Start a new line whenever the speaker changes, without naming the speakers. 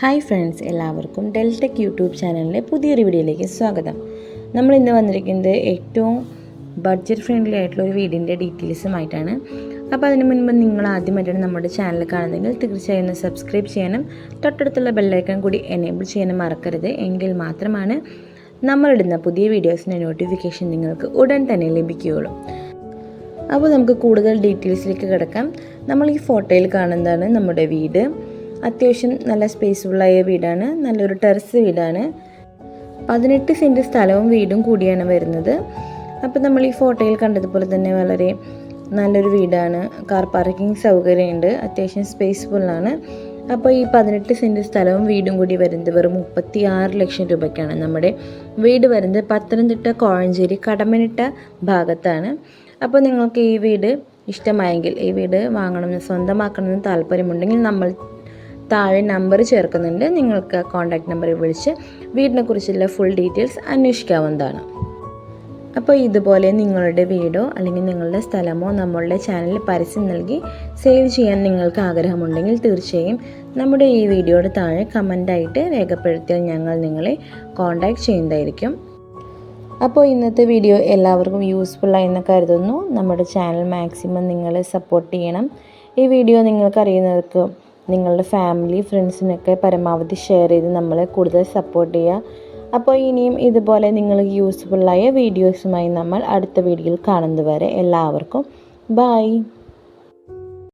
Hi friends എല്ലാവർക്കും Deltech YouTube ചാനലിലെ പുതിയൊരു വീഡിയോയിലേക്ക് സ്വാഗതം. നമ്മൾ ഇന്ന് വന്നിരിക്കുന്നത് ഏറ്റവും ബഡ്ജറ്റ് ഫ്രണ്ട്ലി ആയിട്ടുള്ള ഒരു വീടിന്റെ ഡീറ്റെയിൽസുമായിട്ടാണ് അപ്പോൾ അതിന് മുൻപ് നിങ്ങൾ ആദ്യമായിട്ടാണ് നമ്മുടെ ചാനൽ കാണുന്നതെങ്കിൽ തീർച്ചയായും ഒന്ന് സബ്സ്ക്രൈബ് ചെയ്യാനും തൊട്ടടുത്തുള്ള ബെല്ലൈക്കൺ കൂടി എനേബിൾ ചെയ്യാനും മറക്കരുത്. എങ്കിൽ മാത്രമാണ് നമ്മളിടുന്ന പുതിയ വീഡിയോസിന്റെ നോട്ടിഫിക്കേഷൻ നിങ്ങൾക്ക് ഉടൻ തന്നെ ലഭിക്കുകയുള്ളൂ. അപ്പോൾ നമുക്ക് കൂടുതൽ ഡീറ്റെയിൽസിലേക്ക് കിടക്കാം. നമ്മൾ ഈ ഫോട്ടോയിൽ കാണുന്നതാണ് നമ്മുടെ വീട്. അത്യാവശ്യം നല്ല സ്പേസ്ഫുള്ളായ വീടാണ്. നല്ലൊരു ടെറസ് വീടാണ്. പതിനെട്ട് സെന്റ് സ്ഥലവും വീടും കൂടിയാണ് വരുന്നത്. അപ്പോൾ നമ്മൾ ഈ ഫോട്ടോയിൽ കണ്ടതുപോലെ തന്നെ വളരെ നല്ലൊരു വീടാണ്. കാർ പാർക്കിംഗ് സൗകര്യമുണ്ട്. അത്യാവശ്യം സ്പേസ്ഫുള്ളാണ്. അപ്പോൾ ഈ പതിനെട്ട് സെന്റ് സ്ഥലവും വീടും കൂടി വരുന്നത് വെറും മുപ്പത്തി ആറ് ലക്ഷം രൂപയ്ക്കാണ്. നമ്മുടെ വീട് വരുന്നത് പത്തനംതിട്ട കോഴഞ്ചേരി കടമനിട്ട ഭാഗത്താണ്. അപ്പോൾ നിങ്ങൾക്ക് ഈ വീട് ഇഷ്ടമായെങ്കിൽ ഈ വീട് വാങ്ങണമെന്ന് സ്വന്തമാക്കണമെന്ന് താല്പര്യമുണ്ടെങ്കിൽ നമ്മൾ താഴെ നമ്പർ ചേർക്കുന്നുണ്ട്. നിങ്ങൾക്ക് കോൺടാക്ട് നമ്പറിൽ വിളിച്ച് വീടിനെക്കുറിച്ചുള്ള ഫുൾ ഡീറ്റെയിൽസ് അന്വേഷിക്കാവുന്നതാണ്. അപ്പോൾ ഇതുപോലെ നിങ്ങളുടെ വീടോ അല്ലെങ്കിൽ നിങ്ങളുടെ സ്ഥലമോ നമ്മളുടെ ചാനലിൽ പരസ്യം നൽകി സേവ് ചെയ്യാൻ നിങ്ങൾക്ക് ആഗ്രഹമുണ്ടെങ്കിൽ തീർച്ചയായും നമ്മുടെ ഈ വീഡിയോയുടെ താഴെ കമന്റായിട്ട് രേഖപ്പെടുത്തിയാൽ ഞങ്ങൾ നിങ്ങളെ കോൺടാക്ട് ചെയ്യുന്നതായിരിക്കും. അപ്പോൾ ഇന്നത്തെ വീഡിയോ എല്ലാവർക്കും യൂസ്ഫുൾ ആയെന്ന് കരുതുന്നു. നമ്മുടെ ചാനൽ മാക്സിമം നിങ്ങളെ സപ്പോർട്ട് ചെയ്യണം. ഈ വീഡിയോ നിങ്ങൾക്കറിയുന്നവർക്ക് നിങ്ങളുടെ ഫാമിലി ഫ്രണ്ട്സിനൊക്കെ പരമാവധി ഷെയർ ചെയ്ത് നമ്മളെ കൂടുതൽ സപ്പോർട്ട് ചെയ്യുക. അപ്പോൾ ഇനിയും ഇതുപോലെ നിങ്ങൾക്ക് യൂസ്ഫുള്ളായ വീഡിയോസുമായി നമ്മൾ അടുത്ത വീഡിയോയിൽ കാണുന്നത് വരെ എല്ലാവർക്കും ബായ്